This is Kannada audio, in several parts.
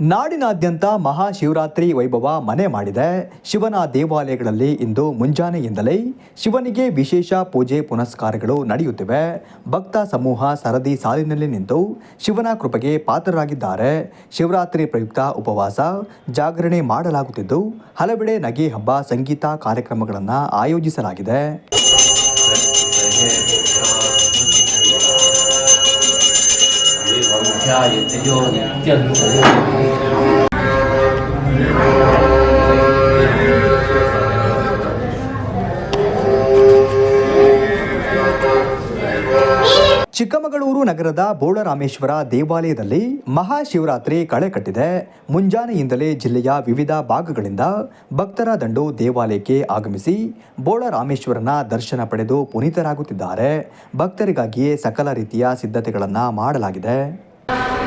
ನಾಡಿನಾದ್ಯಂತ ಮಹಾಶಿವರಾತ್ರಿ ವೈಭವ ಮನೆ ಮಾಡಿದೆ. ಶಿವನ ದೇವಾಲಯಗಳಲ್ಲಿ ಇಂದು ಮುಂಜಾನೆಯಿಂದಲೇ ಶಿವನಿಗೆ ವಿಶೇಷ ಪೂಜೆ ಪುನಸ್ಕಾರಗಳು ನಡೆಯುತ್ತಿವೆ. ಭಕ್ತ ಸಮೂಹ ಸರದಿ ಸಾಲಿನಲ್ಲಿ ನಿಂತು ಶಿವನ ಕೃಪೆಗೆ ಪಾತ್ರರಾಗಿದ್ದಾರೆ. ಶಿವರಾತ್ರಿ ಪ್ರಯುಕ್ತ ಉಪವಾಸ ಜಾಗರಣೆ ಮಾಡಲಾಗುತ್ತಿದ್ದು, ಹಲವೆಡೆ ನಗೆ ಹಬ್ಬ ಸಂಗೀತ ಕಾರ್ಯಕ್ರಮಗಳನ್ನು ಆಯೋಜಿಸಲಾಗಿದೆ. ध्यायते यो नित्यन्तयो ಚಿಕ್ಕಮಗಳೂರು ನಗರದ ಬೋಳರಾಮೇಶ್ವರ ದೇವಾಲಯದಲ್ಲಿ ಮಹಾಶಿವರಾತ್ರಿ ಕಳೆ ಕಟ್ಟಿದೆ ಮುಂಜಾನೆಯಿಂದಲೇ ಜಿಲ್ಲೆಯ ವಿವಿಧ ಭಾಗಗಳಿಂದ ಭಕ್ತರ ದಂಡು ದೇವಾಲಯಕ್ಕೆ ಆಗಮಿಸಿ ಬೋಳರಾಮೇಶ್ವರನ ದರ್ಶನ ಪಡೆದು ಪುನೀತರಾಗುತ್ತಿದ್ದಾರೆ ಭಕ್ತರಿಗಾಗಿಯೇ ಸಕಲ ರೀತಿಯ ಸಿದ್ಧತೆಗಳನ್ನು ಮಾಡಲಾಗಿದೆ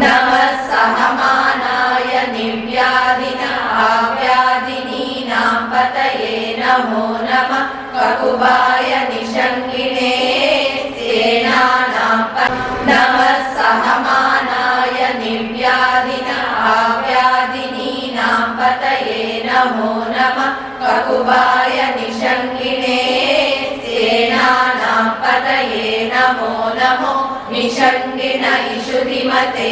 नमः सहमानाय निर्व्याधिनाव्याधिनीनां पतये नमो नमः ककुबाय निषङ्गिणे सेनानां प- नमः सहमानाय निर्व्याधिनाव्याधिनीनां पतये नमो नमः ककुबाय निषङ्गिणे सेनानां पतये नमो नमो निषङ्गिण इषुधिमते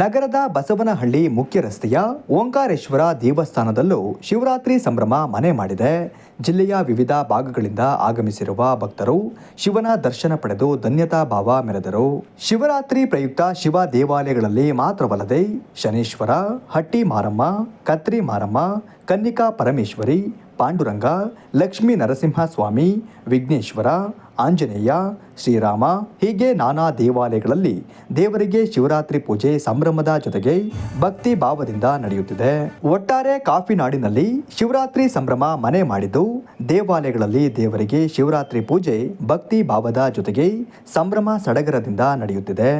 ನಗರದ ಬಸವನಹಳ್ಳಿ ಮುಖ್ಯ ರಸ್ತೆಯ ಓಂಕಾರೇಶ್ವರ ದೇವಸ್ಥಾನದಲ್ಲೂ ಶಿವರಾತ್ರಿ ಸಂಭ್ರಮ ಮನೆ ಮಾಡಿದೆ. ಜಿಲ್ಲೆಯ ವಿವಿಧ ಭಾಗಗಳಿಂದ ಆಗಮಿಸಿರುವ ಭಕ್ತರು ಶಿವನ ದರ್ಶನ ಪಡೆದು ಧನ್ಯತಾ ಭಾವ ಮೆರೆದರು. ಶಿವರಾತ್ರಿ ಪ್ರಯುಕ್ತ ಶಿವ ದೇವಾಲಯಗಳಲ್ಲಿ ಮಾತ್ರವಲ್ಲದೆ ಶನೇಶ್ವರ, ಹಟ್ಟಿ ಮಾರಮ್ಮ, ಕತ್ರಿ ಮಾರಮ್ಮ, ಕನ್ನಿಕಾ ಪರಮೇಶ್ವರಿ, ಪಾಂಡುರಂಗ, ಲಕ್ಷ್ಮೀ ನರಸಿಂಹಸ್ವಾಮಿ, ವಿಘ್ನೇಶ್ವರ ಆಂಜನೇಯ, ಶ್ರೀರಾಮ, ಹೀಗೆ ನಾನಾ ದೇವಾಲಯಗಳಲ್ಲಿ ದೇವರಿಗೆ ಶಿವರಾತ್ರಿ ಪೂಜೆ ಸಂಭ್ರಮದ ಜೊತೆಗೆ ಭಕ್ತಿ ಭಾವದಿಂದ ನಡೆಯುತ್ತಿದೆ. ಒಟ್ಟಾರೆ ಕಾಫಿ ನಾಡಿನಲ್ಲಿ ಶಿವರಾತ್ರಿ ಸಂಭ್ರಮ ಮನೆ ಮಾಡಿದ್ದು, ದೇವಾಲಯಗಳಲ್ಲಿ ದೇವರಿಗೆ ಶಿವರಾತ್ರಿ ಪೂಜೆ ಭಕ್ತಿ ಭಾವದ ಜೊತೆಗೆ ಸಂಭ್ರಮ ಸಡಗರದಿಂದ ನಡೆಯುತ್ತಿದೆ.